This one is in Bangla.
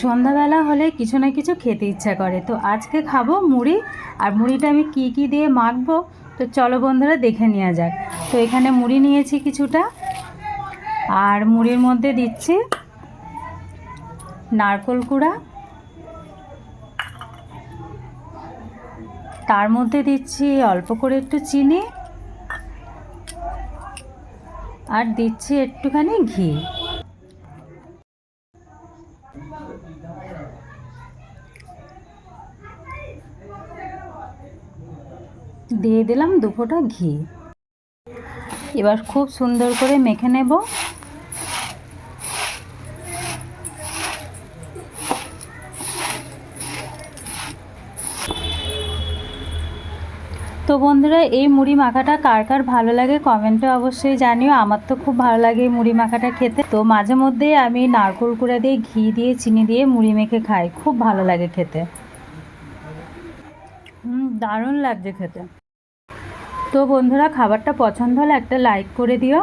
সন্ধ্যাবেলা হলে কিছু না কিছু খেতে ইচ্ছা করে। তো আজকে খাব মুড়ি, আর মুড়িটা আমি কি কি দিয়ে মাখবো, তো চলো বন্ধুরা দেখে নেওয়া যাক। তো এখানে মুড়ি নিয়েছি কিছুটা, আর মুড়ির মধ্যে দিচ্ছি নারকোল কুড়া তার মধ্যে দিচ্ছি অল্প করে একটু চিনি, আর দিচ্ছি একটুখানি ঘি। দিয়ে দিলাম দু ঘি। এবার খুব সুন্দর করে মেখে নেব। তো বন্ধুরা, এই মুড়ি মাখাটা কার কার ভালো লাগে কমেন্টে অবশ্যই জানিও। আমার তো খুব ভালো লাগে এই মুড়ি মাখাটা খেতে। তো মাঝে মধ্যে আমি নারকোল কুড়া দিয়ে ঘি দিয়ে, চিনি দিয়ে মুড়ি মেখে খাই। খুব ভালো লাগে খেতে। দারুণ লাগছে খেতে। তো বন্ধুরা, খাবারটা পছন্দ হলে একটা লাইক করে দিও।